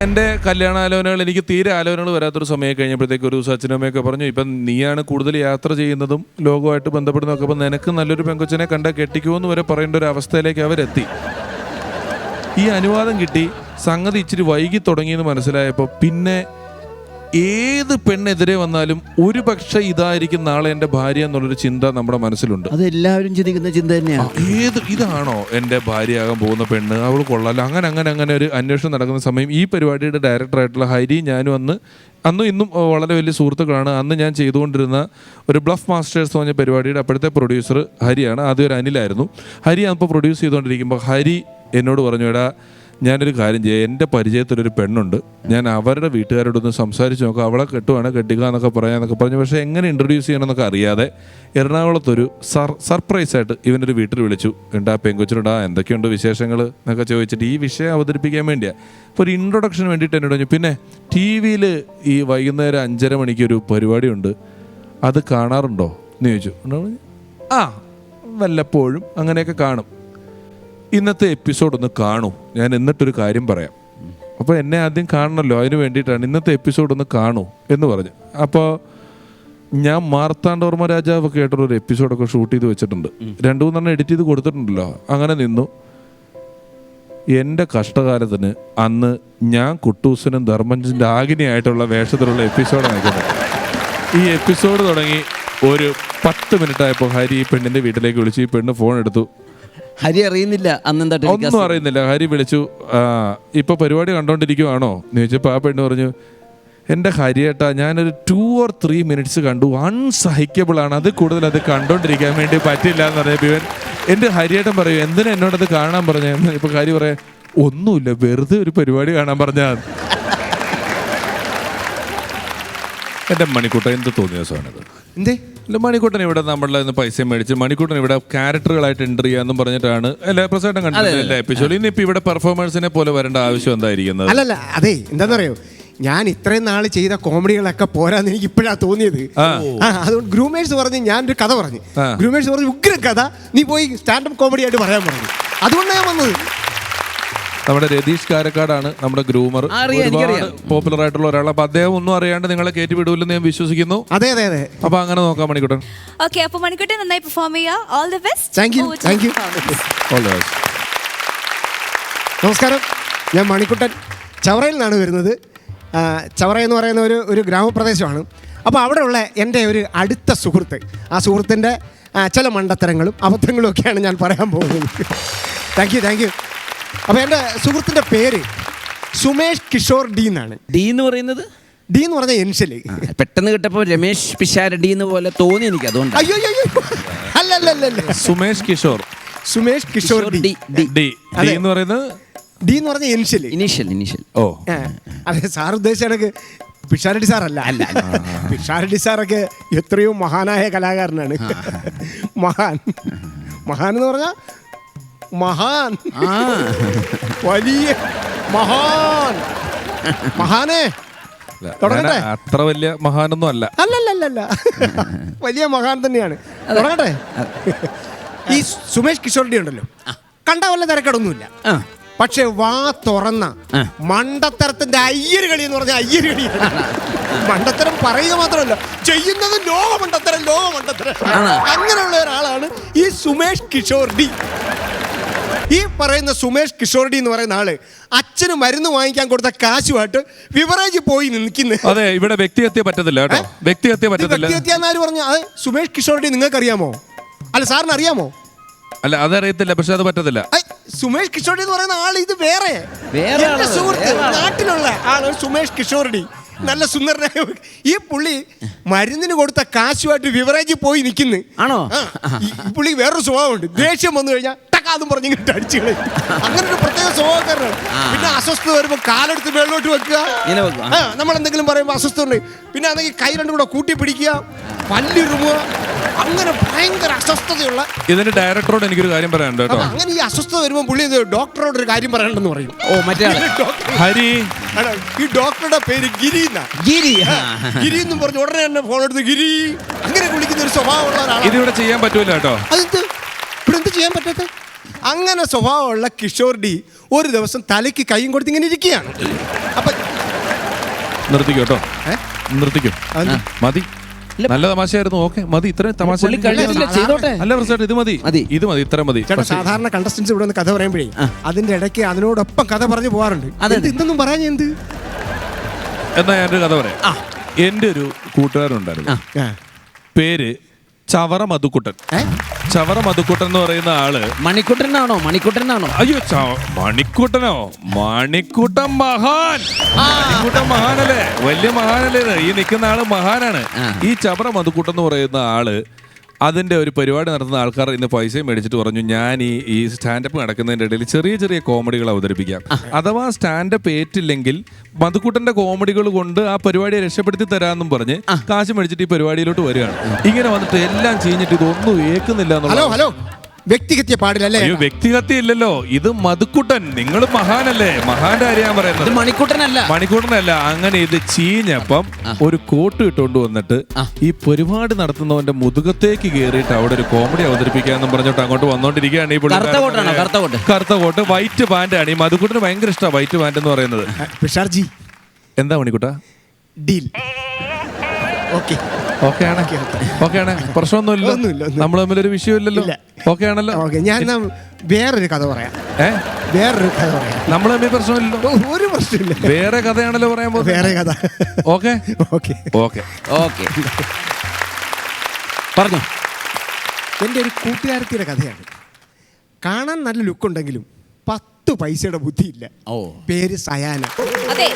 എന്റെ കല്യാണാലോചനകൾ എനിക്ക് തീരെ ആലോചനകൾ വരാത്തൊരു സമയം കഴിഞ്ഞപ്പോഴത്തേക്ക് ഒരു ദിവസം അച്ഛനമ്മയൊക്കെ പറഞ്ഞു ഇപ്പം നീയാണ് കൂടുതൽ യാത്ര ചെയ്യുന്നതും ലോകമായിട്ട് ബന്ധപ്പെടുന്നതൊക്കെ അപ്പം നിനക്ക് നല്ലൊരു പെങ്കൊച്ചിനെ കണ്ട കെട്ടിക്കുമെന്ന് വരെ പറയേണ്ട ഒരു അവസ്ഥയിലേക്ക് അവരെത്തി. ഈ അനുവാദം കിട്ടി സംഗതി ഇച്ചിരി വൈകി തുടങ്ങിയെന്ന് മനസ്സിലായപ്പോൾ പിന്നെ ഏത് പെണ്ണെതിരെ വന്നാലും ഒരു പക്ഷെ ഇതായിരിക്കും നാളെ എന്റെ ഭാര്യ എന്നുള്ളൊരു ചിന്ത നമ്മുടെ മനസ്സിലുണ്ട്. അത് എല്ലാവരും ചിന്തിക്കുന്ന ചിന്ത തന്നെയാണ് ഏത് ഇതാണോ എന്റെ ഭാര്യയാകാൻ പോകുന്ന പെണ്ണ് അവൾ കൊള്ളാലോ. അങ്ങനെ അങ്ങനെ അങ്ങനെ ഒരു അന്വേഷണം നടക്കുന്ന സമയം ഈ പരിപാടിയുടെ ഡയറക്ടറായിട്ടുള്ള ഹരി ഞാനും അന്ന് അന്നും ഇന്നും വളരെ വലിയ സുഹൃത്തുക്കളാണ്. അന്ന് ഞാൻ ചെയ്തുകൊണ്ടിരുന്ന ഒരു ബ്ലഫ് മാസ്റ്റേഴ്സ് എന്ന് പറഞ്ഞ പരിപാടിയുടെ അപ്പോഴത്തെ പ്രൊഡ്യൂസർ ഹരിയാണ്. ആദ്യം ഒരു അനിലായിരുന്നു. ഹരി അപ്പോൾ പ്രൊഡ്യൂസ് ചെയ്തുകൊണ്ടിരിക്കുമ്പോൾ ഹരി എന്നോട് പറഞ്ഞു എടാ ഞാനൊരു കാര്യം ചെയ്യാം. എന്റെ പരിചയത്തിലൊരു പെണ്ണുണ്ട്. ഞാൻ അവരുടെ വീട്ടുകാരോടൊന്ന് സംസാരിച്ച് നോക്കാം. അവളെ കെട്ടുവാണ് കെട്ടുക എന്നൊക്കെ പറയാന്നൊക്കെ പറഞ്ഞു. പക്ഷേ എങ്ങനെ ഇൻട്രൊഡ്യൂസ് ചെയ്യണമെന്നൊക്കെ അറിയാതെ എറണാകുളത്തൊരു സർ സർപ്രൈസ് ആയിട്ട് ഇവനൊരു വീട്ടിൽ വിളിച്ചു. ഉണ്ടാ ആ എന്തൊക്കെയുണ്ട് വിശേഷങ്ങൾ എന്നൊക്കെ ചോദിച്ചിട്ട് ഈ വിഷയം അവതരിപ്പിക്കാൻ വേണ്ടിയാണ് അപ്പോൾ ഒരു ഇൻട്രൊഡക്ഷന് വേണ്ടിയിട്ട് എന്നോട് പറഞ്ഞു. പിന്നെ ടി വിയിൽ ഈ വൈകുന്നേരം അഞ്ചര മണിക്ക് ഒരു പരിപാടിയുണ്ട്. അത് കാണാറുണ്ടോ? എന്ന് ചോദിച്ചു. ആ വല്ലപ്പോഴും അങ്ങനെയൊക്കെ കാണും. ഇന്നത്തെ എപ്പിസോഡ് ഒന്ന് കാണൂ. ഞാൻ എന്നിട്ടൊരു കാര്യം പറയാം. അപ്പോൾ എന്നെ ആദ്യം കാണണമല്ലോ അതിന് വേണ്ടിയിട്ടാണ് ഇന്നത്തെ എപ്പിസോഡ് ഒന്ന് കാണൂ എന്ന് പറഞ്ഞു. അപ്പോൾ ഞാൻ മാർത്താണ്ഡവർമ്മ രാജാവ് കേട്ടൊരു ഒരു എപ്പിസോഡൊക്കെ ഷൂട്ട് ചെയ്ത് വെച്ചിട്ടുണ്ട്. രണ്ടു മൂന്നെണ്ണം എഡിറ്റ് ചെയ്ത് കൊടുത്തിട്ടുണ്ടല്ലോ. അങ്ങനെ നിന്നു. എന്റെ കഷ്ടകാലത്തിന് അന്ന് ഞാൻ കുട്ടൂസനും ധർമ്മഞ്ചിന്റെ ആഗ്നിയായിട്ടുള്ള വേഷത്തിലുള്ള എപ്പിസോഡ് നിൽക്കുന്നത് ഈ എപ്പിസോഡ് തുടങ്ങി ഒരു പത്ത് മിനിറ്റ് ആയപ്പോൾ ഹരി ഈ പെണ്ണിന്റെ വീട്ടിലേക്ക് വിളിച്ച് ഈ പെണ്ണ് ഫോൺ എടുത്തു. ഹരി അറിയുന്നില്ല അന്നെന്താ ഒന്നും അറിയുന്നില്ല. ഹരി വിളിച്ചു ആ ഇപ്പൊ പരിപാടി കണ്ടോണ്ടിരിക്കുവാണോ? എന്ന് ചോദിച്ചപ്പോ ആ പെണ്ണ് പറഞ്ഞു എന്റെ ഹരിയേട്ടാ ഞാനൊരു ടു ഓർ ത്രീ മിനിറ്റ്സ് കണ്ടു. അൺസഹിക്കബിൾ ആണ്. അത് കൂടുതൽ അത് കണ്ടോണ്ടിരിക്കാൻ വേണ്ടി പറ്റില്ല എന്ന് പറയാം ഇവൻ എന്റെ ഹരിയേട്ടൻ പറയൂ എന്തിനാ എന്നോടത് കാണാൻ പറഞ്ഞ? ഇപ്പൊ ഹരി പറയാ ഒന്നുമില്ല വെറുതെ ഒരു പരിപാടി കാണാൻ പറഞ്ഞ എന്റെ മണിക്കൂട്ട എന്ത് തോന്നിയ സാധനം എന്തേ? ഇല്ല മണിക്കൂട്ടൻ ഇവിടെ നമ്മളെ നിന്ന് പൈസ മേടിച്ച് മണിക്കൂട്ടൻ ഇവിടെ ക്യാരക്ടറുകളായിട്ട് എൻട്രി ചെയ്യാന്നും പറഞ്ഞിട്ടാണ് എല്ലാ പ്രസേട്ടം കണ്ടിട്ടില്ല എല്ലാ എപ്പിസോഡിൽ ഇന്നിപ്പോ ഇവിടെ പെർഫോമൻസിനെ പോലെ വരേണ്ട ആവശ്യം എന്തായിരിക്കുന്നത്? അല്ലല്ല അതെ എന്താണെന്നറിയോ ഞാൻ ഇത്രയും നാൾ ചെയ്ത കോമഡികളൊക്കെ പോരാന്ന് എനിക്ക് ഇപ്പോഴാണ് തോന്നിയത്. അതുകൊണ്ട് ഗ്രൂമേഴ്സ് പറഞ്ഞ് ഞാൻ ഒരു കഥ പറഞ്ഞു. ഗ്രൂമേഴ്സ് പറഞ്ഞു ഉഗ്ര കഥ നീ പോയി സ്റ്റാൻഡപ്പ് കോമഡി ആയിട്ട് പറയാൻ പറഞ്ഞു. അതുകൊണ്ടാണ് ഞാൻ വന്നത്. നമ്മുടെ രതീഷ് കാരക്കാടാണ് നമ്മുടെ ഗ്രൂമർ. പോപ്പുലർ ആയിട്ടുള്ള ഒരാൾ അപ്പൊ അദ്ദേഹം ഒന്നും അറിയാണ്ട് നിങ്ങളെ കയറ്റി വിടൂല്ലെന്ന് ഞാൻ വിശ്വസിക്കുന്നു. അതെ അതെ അതെ. അപ്പൊ അങ്ങനെ നോക്കാം മണിക്കുട്ടൻ. ഓക്കെ അപ്പൊ മണിക്കുട്ടൻ നന്നായി പെർഫോം ചെയ്യുക. All the best Thank you, thank you. All the best. നമസ്കാരം. ഞാൻ മണിക്കുട്ടൻ ചവറയിൽ നിന്നാണ് വരുന്നത്. ചവറ എന്ന് പറയുന്ന ഒരു ഒരു ഗ്രാമപ്രദേശമാണ്. അപ്പോൾ അവിടെയുള്ള എന്റെ ഒരു അടുത്ത സുഹൃത്ത് ആ സുഹൃത്തിന്റെ ചില മണ്ടത്തരങ്ങളും അബദ്ധങ്ങളും ഒക്കെയാണ് ഞാൻ പറയാൻ പോകുന്നത്. താങ്ക് യു താങ്ക് യു അപ്പോൾ എന്റെ സുഹൃത്തിന്റെ പേര് സുമേഷ് കിഷോർ ഡി എന്നാണ്. ഡി എന്ന് പറയുന്നത്? ഡി എന്ന് പറഞ്ഞ എൻഷൽ പെട്ടെന്ന് കിട്ടപ്പോ രമേശ് പിഷാരടി എന്ന് പോലെ തോന്നി എനിക്ക് അതുകൊണ്ട്. അയ്യോ അയ്യോ അല്ലല്ലല്ല അല്ല അല്ല അല്ല അല്ല Sumesh Kishore. Sumesh Kishore D. D D. D. D എന്ന് പറയുന്നത്? ഡി എന്ന് പറഞ്ഞ എൻഷൽ ഇനീഷ്യൽ ഇനീഷ്യൽ. ഓ. അതെ സാർ ഉദ്ദേശിച്ച എനിക്ക് പിഷാരടി സാറല്ല അല്ല. പിഷാരടി സാറൊക്കെ എത്രയോ മഹാനായ കലാകാരനാണ്. മഹാൻ. മഹാൻ എന്ന് പറഞ്ഞാൽ മഹാൻ. ആ. വലിയ മഹാൻ. മഹാനേ അല്ല, തുടങ്ങട്ടെ? ഞാൻ അത്ര വലിയ മഹാനൊന്നും അല്ല. അല്ലല്ലല്ല വലിയ മഹാൻ തന്നെയാണ്. തുടങ്ങട്ടെ. ഈ സുമേഷ് കിഷോറിന്റെ ഡി ഉണ്ടല്ലോ കണ്ട വല്ല തിരക്കടൊന്നുമില്ല. ആ. പക്ഷെ വാ തുറന്ന ആ. മണ്ടത്തരത്തിന്റെ അയ്യര് കളി എന്ന് പറഞ്ഞ അയ്യര് കളിയാണ് മണ്ടത്തരം പറയുക മാത്രമല്ല ചെയ്യുന്നത് ലോക മണ്ടത്തരം ലോക മണ്ടത്തരം ആണോ? അങ്ങനെയുള്ള ഒരാളാണ് ഈ സുമേഷ് കിഷോർ ഡി ഈ പറയുന്ന സുമേഷ് കിഷോർ എന്ന് പറയുന്ന ആൾ അച്ഛന് മരുന്ന് വാങ്ങിക്കാൻ കൊടുത്ത കാശുമായിട്ട് വിവറേജ് പോയി നിൽക്കുന്നു. അതെ ഇവിടെ വ്യക്തിഹത്യ പറ്റത്തില്ല കേട്ടോ. വ്യക്തിഹത്യ പറ്റത്തില്ല. വ്യക്തിഹത്യാന്നാര് പറഞ്ഞു? അത് സുമേഷ് കിഷോർ ഡി നിങ്ങൾക്ക് അറിയാമോ അല്ല സാറിന് അറിയാമോ? അല്ല അതറിയത്തില്ല പക്ഷെ അത് പറ്റത്തില്ല. ഐ, സുമേഷ് കിഷോർ എന്ന് പറയുന്ന ആൾ ഇത് വേറെ. വേറെ എന്റെ ആളാണ്, സുഹൃത്ത് വേറെ ആളാണ്. നാട്ടിലുള്ള ആൾ സുമേഷ് കിഷോർഡി. നല്ല സുന്ദരനായ ഈ പുള്ളി മരുന്നിന് കൊടുത്ത കാശുമായിട്ട് വിവറേജിൽ പോയി നിൽക്കുന്നു. ആണോ? ഈ പുള്ളി വേറൊരു സ്വഭാവമുണ്ട്. ദേഷ്യം വന്നു കഴിഞ്ഞാൽ ടക്കാതും പറഞ്ഞ് ഇങ്ങോട്ട് അടിച്ചു കളയും. അങ്ങനെ ഒരു പ്രത്യേക സ്വഭാവക്കാരനാണ്. പിന്നെ അസ്വസ്ഥത വരുമ്പോൾ കാലെടുത്ത് മേളിലോട്ട് വെക്കുക. ഇങ്ങനെ വെക്കുക. ആ, നമ്മൾ എന്തെങ്കിലും പറയുമ്പോൾ അസ്വസ്ഥ ഉണ്ട് പിന്നെ അതെങ്കിൽ കൈ രണ്ടും കൂടെ കൂട്ടി പിടിക്കുക പല്ലിറുമുക അങ്ങനെ ഭയങ്കര അസ്വസ്ഥതയുള്ള ഇതിന്റെ ഡയറക്ടറോട് എനിക്കൊരു കാര്യം പറയാനുണ്ട് അപ്പൊ കേട്ടോ അങ്ങനെ ഈ അസ്വസ്ഥത വരുമ്പോൾ പുള്ളി ഡോക്ടറോട് ഒരു കാര്യം പറയണ്ടെന്ന് പറയും. ഓ മറ്റേ ആൾ. ഈ ഡോക്ടർ- ഹരി? ഈ ഡോക്ടറുടെ പേര് ഗിരി എന്നാ. ഗിരി. ആ. ഗിരി എന്ന് പറഞ്ഞു ഉടനെ തന്നെ ഫോൺ എടുത്ത് ഗിരി. അങ്ങനെ വിളിക്കുന്ന ഒരു സ്വഭാവമുള്ള ഒരാളാണ്. ഇതിവിടെ ചെയ്യാൻ പറ്റൂല കേട്ടോ. അതെന്ത്? ഇവിടെ എന്ത് ചെയ്യാൻ പറ്റാത്ത? അങ്ങനെ സ്വഭാവമുള്ള കിഷോർ ഡി ഒരു ദിവസം തലയ്ക്ക് കൈയും കൊടുത്ത് ഇങ്ങനെ ഇരിക്കുകയാണ്. അപ്പൊ നിർത്തിക്കോ കേട്ടോ. ഏ? നിർത്തിക്കോ. അത് മതി. നല്ല തമാശയായിരുന്നു. ഓക്കെ മതി. ഇത്രയും തമാശ പുള്ളി കഴിഞ്ഞിട്ടില്ല ചെയ്തോട്ടെ. അല്ല പ്രസാദ് ഇത് മതി. മതി. ഇത് മതി ഇത്ര മതി. ചേട്ടാ പക്ഷേ- സാധാരണ കണ്ടസ്റ്റൻസ് ഇവിടെ കഥ പറയുമ്പോഴേ അതിന്റെ ഇടയ്ക്ക് അതിനോടൊപ്പം കഥ പറഞ്ഞു പോകാറുണ്ട്. അതെ, എന്ത് ഇതൊന്നും പറയാൻ എന്ത്? എന്നാ ഞാൻ കഥ പറയാം. എന്റെ ഒരു കൂട്ടുകാരുണ്ടായിരുന്നു ആ. പേര് ചവറ മധുക്കുട്ടൻ? ചവറ മധുക്കുട്ടൻ എന്ന് പറയുന്ന ആൾ മണിക്കുട്ടനാണോ? മണിക്കുട്ടനാണോ? അയ്യോ മണിക്കുട്ടനോ? മണിക്കുട്ടൻ മഹാൻ. മണിക്കുട്ടൻ മഹാനല്ലേ? വലിയ മഹാനല്ലേ ഇത്? ഈ നിൽക്കുന്ന ആൾ മഹാനാണ്. ഈ ചവറ മധുക്കുട്ടൻ എന്ന് പറയുന്ന ആൾ അതിന്റെ ഒരു പരിപാടി നടത്തുന്ന ആൾക്കാർ ഇന്ന് പൈസയും മേടിച്ചിട്ട് പറഞ്ഞു ഞാൻ ഈ ഈ സ്റ്റാൻഡപ്പ് നടക്കുന്നതിന്റെ ഇടയിൽ ചെറിയ ചെറിയ കോമഡികൾ അവതരിപ്പിക്കാം. അഥവാ സ്റ്റാൻഡപ്പ് ഏറ്റില്ലെങ്കിൽ മധുക്കൂട്ടന്റെ കോമഡികൾ കൊണ്ട് ആ പരിപാടിയെ രക്ഷപ്പെടുത്തി തരാമെന്നും പറഞ്ഞ് കാശ് മേടിച്ചിട്ട് ഈ പരിപാടിയിലോട്ട് വരികയാണ്. ഇങ്ങനെ വന്നിട്ട് എല്ലാം ചെയ്ഞ്ഞിട്ട് ഇതൊന്നും ഏക്കുന്നില്ല ഹലോ എന്നുള്ള ഹലോ. വ്യക്തിഹത്യ പാടില്ലല്ലേ അയ്യോ വ്യക്തിഹത്യ ഇല്ലല്ലോ. ഇത് മധുക്കുട്ടൻ. നിങ്ങൾ മഹാനല്ലേ? മഹാന്റെ അറിയാൻ പറയുന്നത്. മണിക്കുട്ടനല്ല. മണിക്കൂട്ടനല്ല. അങ്ങനെ ഇത് ചീഞ്ഞപ്പം ഒരു കോട്ട് ഇട്ടുകൊണ്ട് വന്നിട്ട് ഈ പരിപാടി നടത്തുന്നവന്റെ മുതുകത്തേക്ക് കയറിയിട്ട് അവിടെ ഒരു കോമഡി അവതരിപ്പിക്കാന്നും പറഞ്ഞിട്ട് അങ്ങോട്ട് വന്നോണ്ടിരിക്കുകയാണ് ഈ പുള്ളിക്കാരൻ. കറുത്ത കോട്ടാണോ? കറുത്ത കോട്ട്? കറുത്ത കോട്ട്. വൈറ്റ് പാന്റ് ആണ്. ഈ മധുക്കുട്ടന് ഭയങ്കര ഇഷ്ടമാണ് വൈറ്റ് പാന്റ് എന്ന് പറയുന്നത്. പിഷാർജി. എന്താ മണിക്കുട്ട? ഡീൽ. ഓക്കെ. ഓക്കെ ഓക്കെയാണ്? ഓക്കെ ആണ് പ്രശ്നമൊന്നുമില്ല നമ്മൾ തമ്മിലൊരു വിഷയമില്ലല്ലോ. ഓക്കെ ആണല്ലോ ഓക്കെ ഞാൻ വേറൊരു കഥ പറയാം. ഏ? വേറൊരു കഥ പറയാം. നമ്മൾ തമ്മിൽ പ്രശ്നമില്ലല്ലോ. ഒരു പ്രശ്നമില്ല. വേറെ കഥയാണല്ലോ പറയാൻ പോകുന്നത്. വേറെ കഥ. ഓക്കെ? ഓക്കെ. ഓക്കെ. ഓക്കെ. പറഞ്ഞോ. എന്റെ ഒരു കൂട്ടുകാരത്തിയുടെ കഥയാണ്. കാണാൻ നല്ല ലുക്ക് ഉണ്ടെങ്കിലും പത്ത് പൈസയുടെ ബുദ്ധിയില്ല. ഓ. പേര് സയാന. അതെ.